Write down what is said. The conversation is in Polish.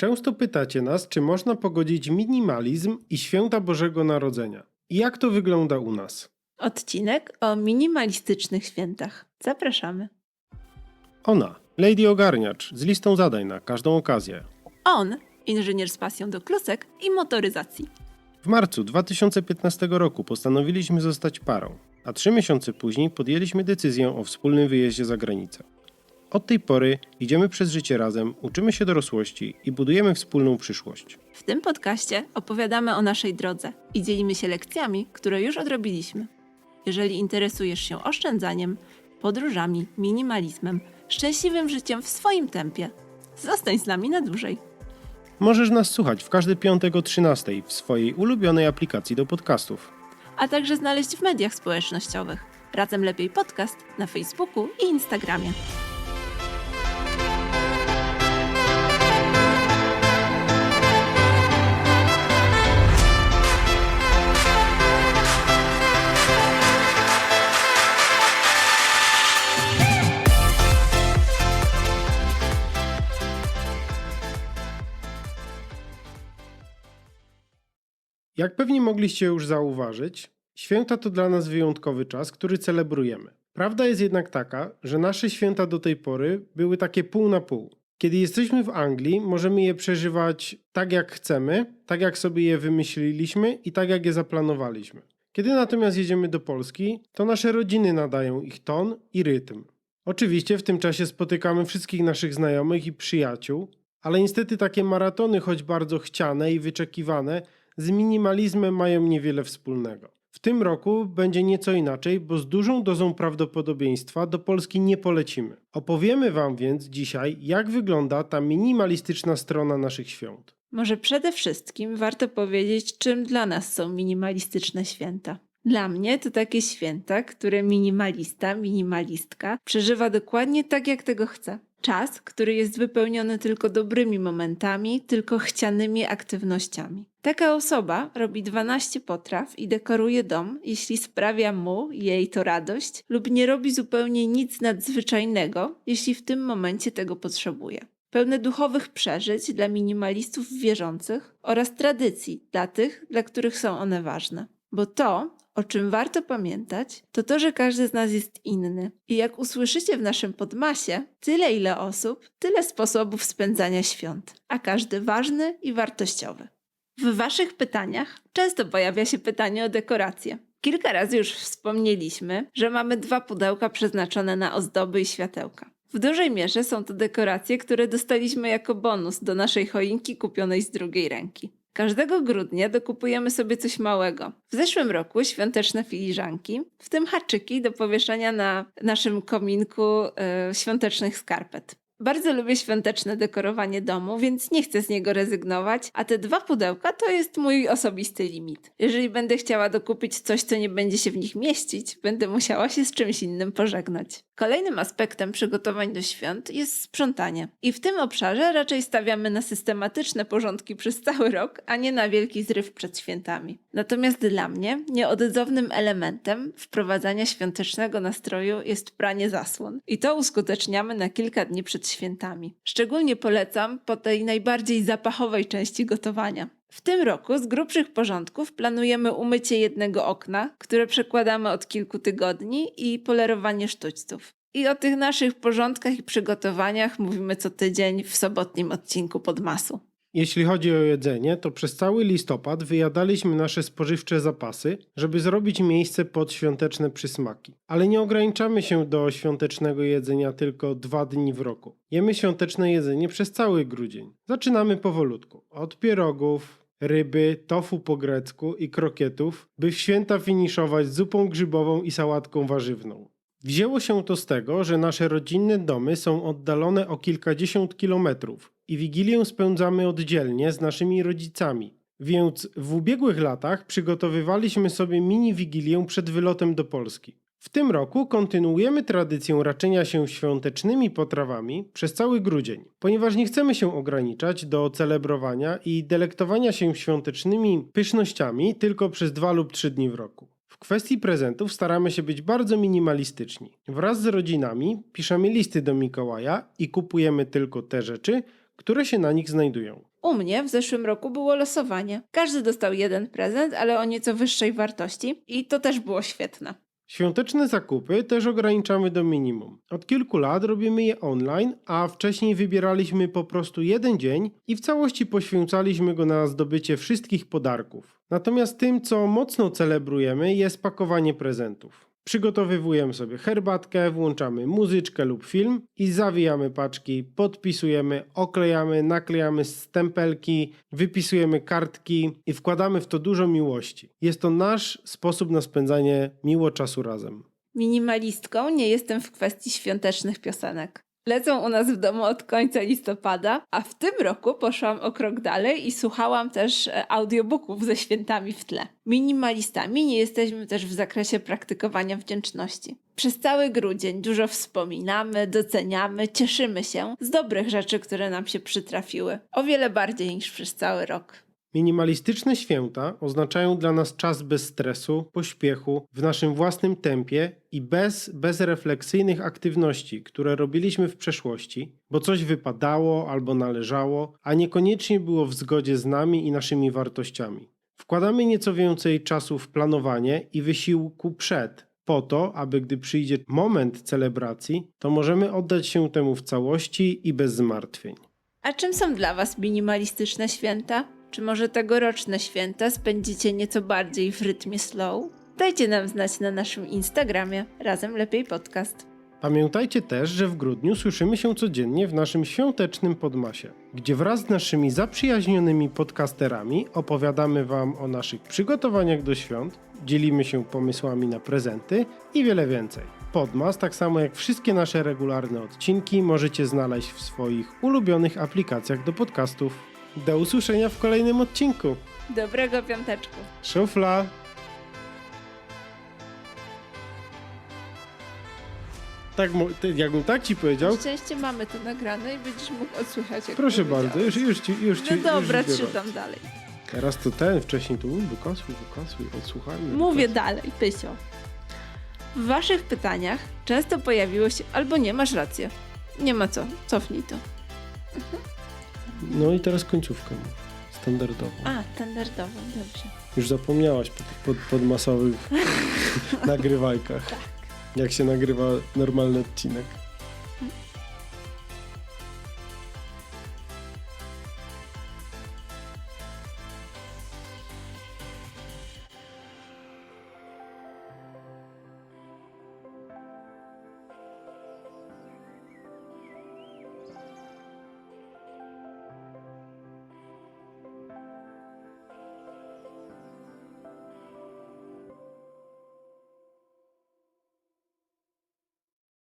Często pytacie nas, czy można pogodzić minimalizm i święta Bożego Narodzenia. I jak to wygląda u nas? Odcinek o minimalistycznych świętach. Zapraszamy. Ona, Lady Ogarniacz, z listą zadań na każdą okazję. On, inżynier z pasją do klusek i motoryzacji. W marcu 2015 roku postanowiliśmy zostać parą, a trzy miesiące później podjęliśmy decyzję o wspólnym wyjeździe za granicę. Od tej pory idziemy przez życie razem, uczymy się dorosłości i budujemy wspólną przyszłość. W tym podcaście opowiadamy o naszej drodze i dzielimy się lekcjami, które już odrobiliśmy. Jeżeli interesujesz się oszczędzaniem, podróżami, minimalizmem, szczęśliwym życiem w swoim tempie, zostań z nami na dłużej. Możesz nas słuchać w każdy piątek o 13 w swojej ulubionej aplikacji do podcastów. a także znaleźć w mediach społecznościowych. Razem Lepiej Podcast na Facebooku i Instagramie. Jak pewnie mogliście już zauważyć, święta to dla nas wyjątkowy czas, który celebrujemy. Prawda jest jednak taka, że nasze święta do tej pory były takie pół na pół. Kiedy jesteśmy w Anglii, możemy je przeżywać tak jak chcemy, tak jak sobie je wymyśliliśmy i tak jak je zaplanowaliśmy. Kiedy natomiast jedziemy do Polski, to nasze rodziny nadają ich ton i rytm. Oczywiście w tym czasie spotykamy wszystkich naszych znajomych i przyjaciół, ale niestety takie maratony, choć bardzo chciane i wyczekiwane, z minimalizmem mają niewiele wspólnego. W tym roku będzie nieco inaczej, bo z dużą dozą prawdopodobieństwa do Polski nie polecimy. Opowiemy Wam więc dzisiaj, jak wygląda ta minimalistyczna strona naszych świąt. Może przede wszystkim warto powiedzieć, czym dla nas są minimalistyczne święta. Dla mnie to takie święta, które minimalista, minimalistka przeżywa dokładnie tak, jak tego chce. Czas, który jest wypełniony tylko dobrymi momentami, tylko chcianymi aktywnościami. Taka osoba robi 12 potraw i dekoruje dom, jeśli sprawia mu, jej to radość, lub nie robi zupełnie nic nadzwyczajnego, jeśli w tym momencie tego potrzebuje pełne duchowych przeżyć dla minimalistów wierzących oraz tradycji dla tych, dla których są one ważne. Bo to, o czym warto pamiętać, to to, że każdy z nas jest inny. I jak usłyszycie w naszym podmasie, tyle ile osób, tyle sposobów spędzania świąt, a każdy ważny i wartościowy. W Waszych pytaniach często pojawia się pytanie o dekoracje. Kilka razy już wspomnieliśmy, że mamy dwa pudełka przeznaczone na ozdoby i światełka. W dużej mierze są to dekoracje, które dostaliśmy jako bonus do naszej choinki kupionej z drugiej ręki. Każdego grudnia dokupujemy sobie coś małego. W zeszłym roku świąteczne filiżanki, w tym haczyki do powieszenia na naszym kominku e, świątecznych skarpet. Bardzo lubię świąteczne dekorowanie domu, więc nie chcę z niego rezygnować, a te dwa pudełka to jest mój osobisty limit. Jeżeli będę chciała dokupić coś, co nie będzie się w nich mieścić, będę musiała się z czymś innym pożegnać. Kolejnym aspektem przygotowań do świąt jest sprzątanie. I w tym obszarze raczej stawiamy na systematyczne porządki przez cały rok, a nie na wielki zryw przed świętami. Natomiast dla mnie nieodzownym elementem wprowadzania świątecznego nastroju jest pranie zasłon. I to uskuteczniamy na kilka dni przed świętami. Szczególnie polecam po tej najbardziej zapachowej części gotowania. W tym roku z grubszych porządków planujemy umycie jednego okna, które przekładamy od kilku tygodni i polerowanie sztućców. I o tych naszych porządkach i przygotowaniach mówimy co tydzień w sobotnim odcinku Podmasu. Jeśli chodzi o jedzenie, to przez cały listopad wyjadaliśmy nasze spożywcze zapasy, żeby zrobić miejsce pod świąteczne przysmaki. Ale nie ograniczamy się do świątecznego jedzenia tylko dwa dni w roku. Jemy świąteczne jedzenie przez cały grudzień. Zaczynamy powolutku. Od pierogów, ryby, tofu po grecku i krokietów, by w święta finiszować zupą grzybową i sałatką warzywną. Wzięło się to z tego, że nasze rodzinne domy są oddalone o kilkadziesiąt kilometrów i Wigilię spędzamy oddzielnie z naszymi rodzicami. Więc w ubiegłych latach przygotowywaliśmy sobie mini Wigilię przed wylotem do Polski. W tym roku kontynuujemy tradycję raczenia się świątecznymi potrawami przez cały grudzień, ponieważ nie chcemy się ograniczać do celebrowania i delektowania się świątecznymi pysznościami tylko przez dwa lub trzy dni w roku. W kwestii prezentów staramy się być bardzo minimalistyczni. Wraz z rodzinami piszemy listy do Mikołaja i kupujemy tylko te rzeczy, które się na nich znajdują. U mnie w zeszłym roku było losowanie. Każdy dostał jeden prezent, ale o nieco wyższej wartości i to też było świetne. Świąteczne zakupy też ograniczamy do minimum. Od kilku lat robimy je online, a wcześniej wybieraliśmy po prostu jeden dzień i w całości poświęcaliśmy go na zdobycie wszystkich podarków. Natomiast tym, co mocno celebrujemy, jest pakowanie prezentów. Przygotowywujemy sobie herbatkę, włączamy muzyczkę lub film i zawijamy paczki, podpisujemy, oklejamy, naklejamy stempelki, wypisujemy kartki i wkładamy w to dużo miłości. Jest to nasz sposób na spędzanie miło czasu razem. Minimalistką nie jestem w kwestii świątecznych piosenek. Lecą u nas w domu od końca listopada, a w tym roku poszłam o krok dalej i słuchałam też e, audiobooków ze świętami w tle. Minimalistami nie jesteśmy też w zakresie praktykowania wdzięczności. Przez cały grudzień dużo wspominamy, doceniamy, cieszymy się z dobrych rzeczy, które nam się przytrafiły. O wiele bardziej niż przez cały rok. Minimalistyczne święta oznaczają dla nas czas bez stresu, pośpiechu, w naszym własnym tempie i bez bezrefleksyjnych aktywności, które robiliśmy w przeszłości, bo coś wypadało albo należało, a niekoniecznie było w zgodzie z nami i naszymi wartościami. Wkładamy nieco więcej czasu w planowanie i wysiłku przed, po to, aby gdy przyjdzie moment celebracji, to możemy oddać się temu w całości i bez zmartwień. A czym są dla Was minimalistyczne święta? Czy może tegoroczne święta spędzicie nieco bardziej w rytmie slow? Dajcie nam znać na naszym Instagramie Razem Lepiej Podcast. Pamiętajcie też, że w grudniu słyszymy się codziennie w naszym świątecznym podmasie, gdzie wraz z naszymi zaprzyjaźnionymi podcasterami opowiadamy Wam o naszych przygotowaniach do świąt, dzielimy się pomysłami na prezenty i wiele więcej. Podmas, tak samo jak wszystkie nasze regularne odcinki, możecie znaleźć w swoich ulubionych aplikacjach do podcastów. Do usłyszenia w kolejnym odcinku. Dobrego piąteczku! Szufla! Tak, ty- jakbym tak ci powiedział, Na szczęście mamy to nagrane i będziesz mógł odsłuchać. Jak Proszę bardzo, już, już ci, już ci. No dobra, już biorę. czytam dalej. Teraz to ten, wcześniej tu wykasuj, wykasuj, odsłuchajmy. Mówię dalej, Pysio. W Waszych pytaniach często pojawiło się albo nie masz rację. Nie ma co, cofnij to. No i teraz końcówkę standardową. A, standardowo, dobrze. Już zapomniałaś po tych pod, podmasowych nagrywajkach. Jak się nagrywa normalny odcinek.